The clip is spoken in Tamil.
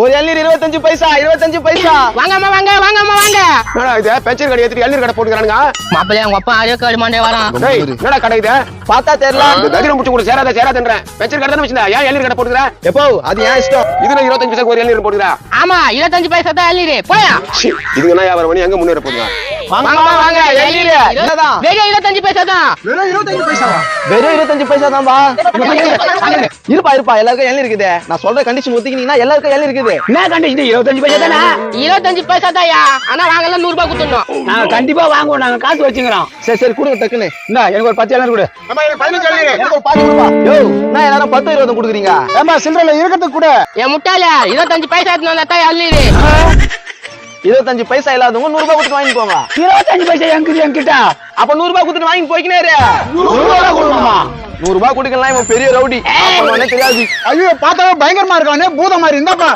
ஒரு இளநீர் இருபத்தஞ்சு பைசா இருபத்தஞ்சு பைசா. வாங்கம்மா வாங்க வாங்கம்மா வாங்க. என்னடா இது? பென்ஷன் கடை ஏத்திட்டு இளநீர் கடை போட்டுக்கிறானுங்க? மாப்பிள்ளைய உங்க அப்பா காடு மாண்டே வரான். டேய் என்னடா கடை இது? பார்த்தா தெரியல. இந்த முடிச்சு கூட சேராத சேராதன்றேன். பென்ஷன் கடை தானே வச்சிருந்தா? ஏன் இளநீர் கடை போட்டுக்கிற? எப்போ? அது ஏன் இஷ்டம்? இதுல இருபத்தஞ்சு பைசா ஒரு இளநீர் போட்டுக்கிறா. ஆமா இருபத்தஞ்சு பைசா தான் எழுதி போயா. என்ன வியாபாரம் பண்ணி எங்க முன்னேற போதுங்க வாங்கம்மா வாங்க இளநீர் என்னதான்? வெறும் இருபத்தஞ்சு பைசா தான் வெறும் இருபத்தஞ்சு பைசா. இருப்பா. இருப்பா எல்லாருக்கும் இளநீர் இருக்குது. நான் சொல்ற கண்டிஷன் ஒத்துக்கினீங்கன்னா எல்லாருக்கும் இளநீர் இருக்குது. என்ன கண்டிஷன் இருபத்தஞ்சு பைசா தானே இருபத்தஞ்சு பைசா தான்யா ஆனா வாங்கல நூறு ரூபாய் கொடுத்துடணும். நாங்க கண்டிப்பா வாங்குவோம். நாங்க காசு வச்சுக்கிறோம். சரி சரி கொடுங்க டக்குன்னு. இந்தா எனக்கு ஒரு பத்து இளநீர் கொடு. யோ. நான் எல்லாரும் பத்து இருபது கொடுக்குறீங்க? ஏமா சில்லறையில இருக்கிறது கூட. என் முட்டாள இருபத்தஞ்சு பைசா எடுத்துன்னு வந்தா தான் இருபத்தஞ்சு பைசா இல்லாதவங்க நூறு ரூபாய் கொடுத்து வாங்கி போங்க. இருபத்தஞ்சு பைசா என்கிட்ட என்கிட்ட. அப்ப நூறு ரூபாய் கொடுத்துட்டு வாங்கி போய்க்கினே. நூறு ரூபா கொடுக்கணுமா? நூறு ரூபாய் கொடுக்கலாம் இவன் பெரிய ரவுடி. தெரியாது. ஐயோ பார்த்தாவே பயங்கரமா இருக்கானே பூதம் மாதிரி. இருந்தாப்பா